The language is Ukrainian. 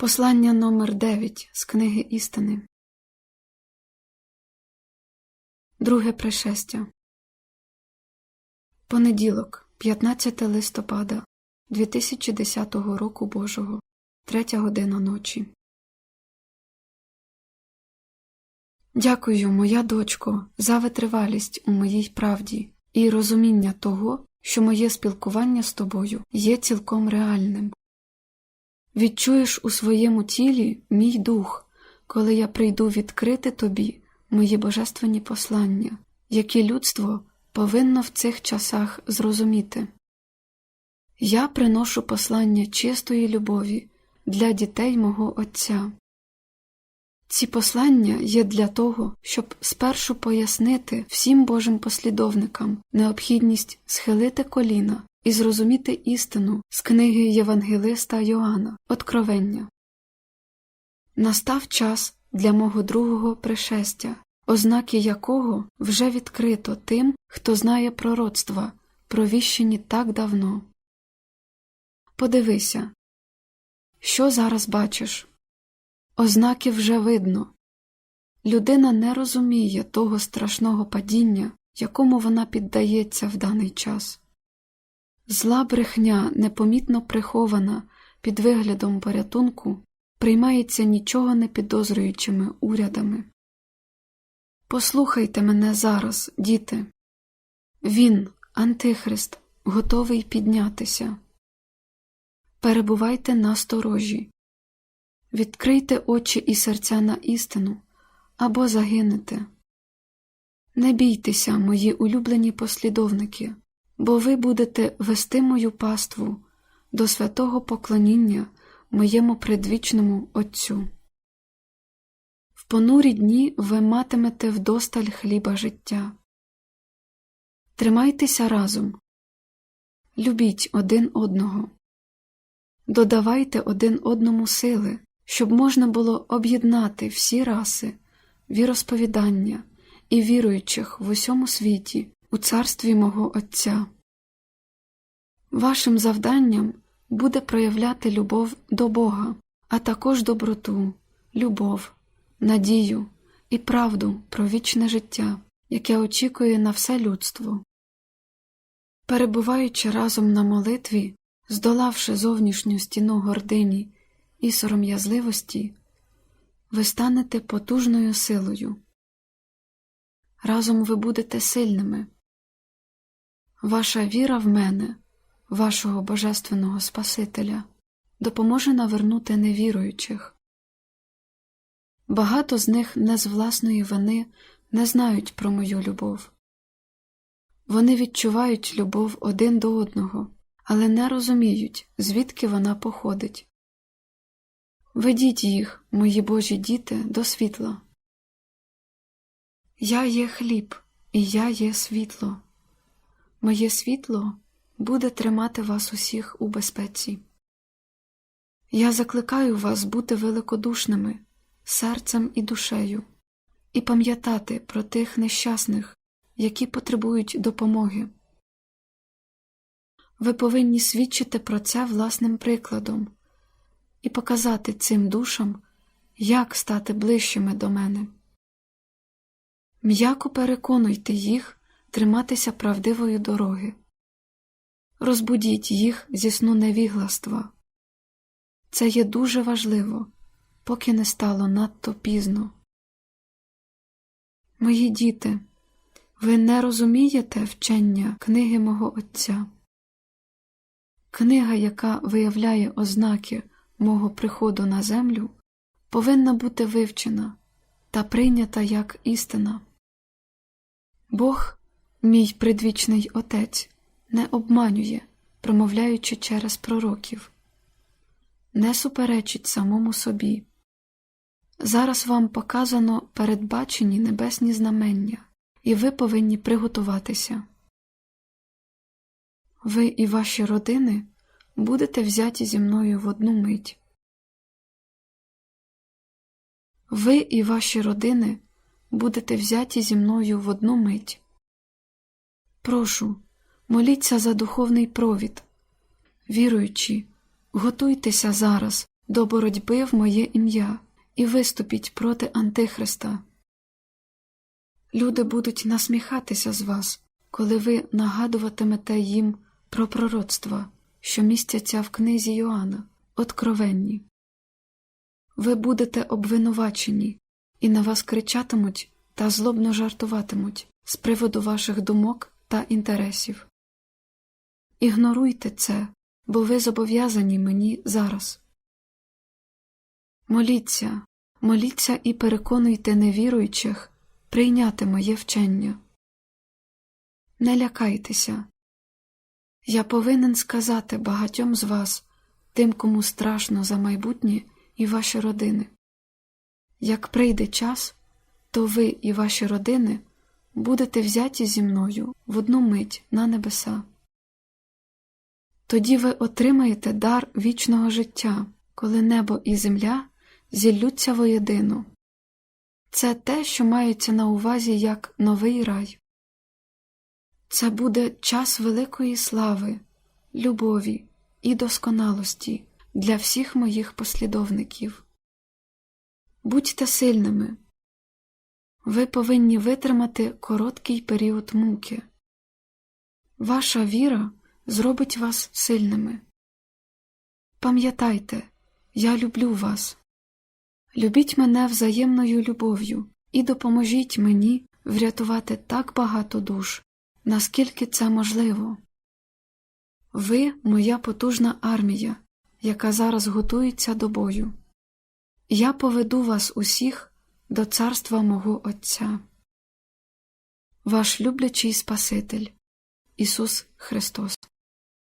Послання номер 9 з книги істини. Друге пришестя. Понеділок, 15 листопада 2010 року Божого, третя година ночі. Дякую, моя дочко, за витривалість у моїй правді і розуміння того, що моє спілкування з тобою є цілком реальним. Відчуєш у своєму тілі мій дух, коли я прийду відкрити тобі мої божественні послання, які людство повинно в цих часах зрозуміти. Я приношу послання чистої любові для дітей мого Отця. Ці послання є для того, щоб спершу пояснити всім Божим послідовникам необхідність схилити коліна і зрозуміти істину з книги Євангелиста Йоанна Откровення. Настав час для мого другого пришестя, ознаки якого вже відкрито тим, хто знає пророцтва, провіщені так давно. Подивися, що зараз бачиш? Ознаки вже видно. Людина не розуміє того страшного падіння, якому вона піддається в даний час. Зла брехня, непомітно прихована під виглядом порятунку, приймається нічого не підозрюючими урядами. Послухайте мене зараз, діти. Він, Антихрист, готовий піднятися. Перебувайте на сторожі. Відкрийте очі і серця на істину або загинете. Не бійтеся, мої улюблені послідовники, бо ви будете вести мою паству до святого поклоніння моєму предвічному Отцю. В понурі дні ви матимете вдосталь хліба життя. Тримайтеся разом, любіть один одного, додавайте один одному сили щоб можна було об'єднати всі раси, віросповідання і віруючих в усьому світі у царстві мого Отця. Вашим завданням буде проявляти любов до Бога, а також доброту, любов, надію і правду про вічне життя, яке очікує на все людство. Перебуваючи разом на молитві, здолавши зовнішню стіну гордині і сором'язливості, ви станете потужною силою. Разом ви будете сильними. Ваша віра в мене, вашого Божественного Спасителя, допоможе навернути невіруючих. Багато з них не з власної вини не знають про мою любов. Вони відчувають любов один до одного, але не розуміють, звідки вона походить. Ведіть їх, мої божі діти, до світла. Я є хліб, і я є світло. Моє світло буде тримати вас усіх у безпеці. Я закликаю вас бути великодушними, серцем і душею, і пам'ятати про тих нещасних, які потребують допомоги. Ви повинні свідчити про це власним прикладом і показати цим душам, як стати ближчими до мене. М'яко переконуйте їх триматися правдивої дороги, розбудіть їх зі сну невігластва. Це є дуже важливо, поки не стало надто пізно. Мої діти, ви не розумієте вчення книги мого Отця. Книга, яка виявляє ознаки мого приходу на землю повинна бути вивчена та прийнята як істина. Бог, мій предвічний Отець, не обманює, промовляючи через пророків, не суперечить самому собі. Зараз вам показано передбачені небесні знамення, і ви повинні приготуватися. Ви і ваші родини будете взяті зі мною в одну мить. Ви і ваші родини будете взяті зі мною в одну мить. Прошу, моліться за духовний провід. Віруючи, готуйтеся зараз до боротьби в моє ім'я і виступіть проти Антихриста. Люди будуть насміхатися з вас, коли ви нагадуватимете їм про пророцтва, що містяться в книзі Йоанна, откровенні. Ви будете обвинувачені, і на вас кричатимуть та злобно жартуватимуть з приводу ваших думок та інтересів. Ігноруйте це, бо ви зобов'язані мені зараз. Моліться, моліться і переконуйте невіруючих прийняти моє вчення. Не лякайтеся. Я повинен сказати багатьом з вас, тим, кому страшно за майбутнє і ваші родини. Як прийде час, то ви і ваші родини будете взяті зі мною в одну мить на небеса. Тоді ви отримаєте дар вічного життя, коли небо і земля зіллються воєдино. Це те, що мається на увазі як новий рай. Це буде час великої слави, любові і досконалості для всіх моїх послідовників. Будьте сильними. Ви повинні витримати короткий період муки. Ваша віра зробить вас сильними. Пам'ятайте, я люблю вас. Любіть мене взаємною любов'ю і допоможіть мені врятувати так багато душ, наскільки це можливо. Ви моя потужна армія, яка зараз готується до бою. Я поведу вас усіх до царства мого Отця. Ваш люблячий Спаситель Ісус Христос